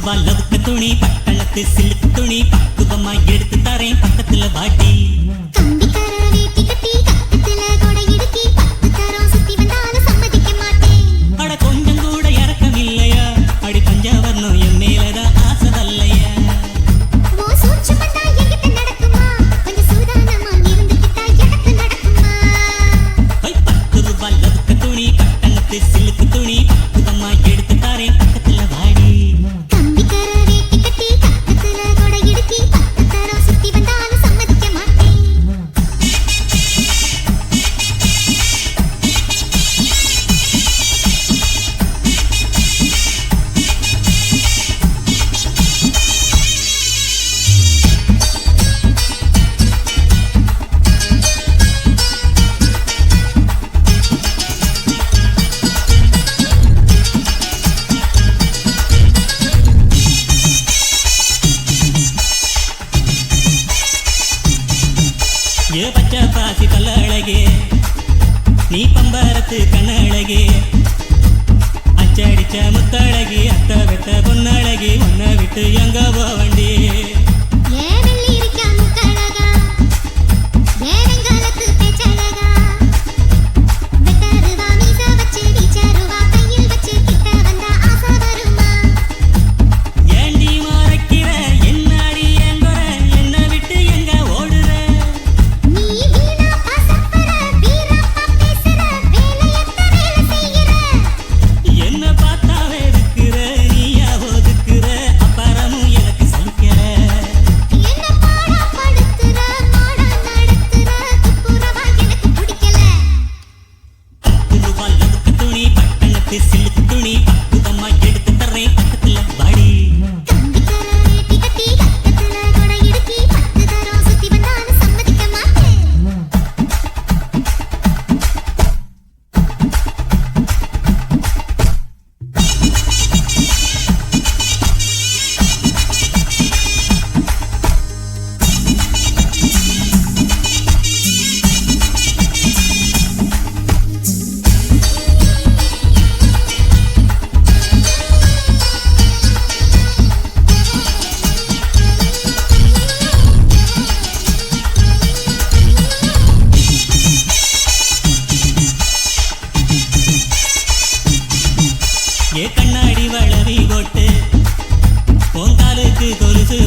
ரூபா லவுக்கு துணி பட்டணத்து சிலுக்கு துணி பக்குவமா எடுத்து தரேன். பக்கத்துல வாட்டி ஏ பச்சை பாசி பல்ல அழகே நீ பம்பரத்து கண்ணழகே. அச்சடிச்ச முத்தழகி அத்த வெத்த பொன்னழகி உன்னை விட்டு எங்க அற்புதமாய் எடுத்து தரேன் ஏ கண்ணாடி வளவி கொட்டு பொங்காலுக்கு கொலுசு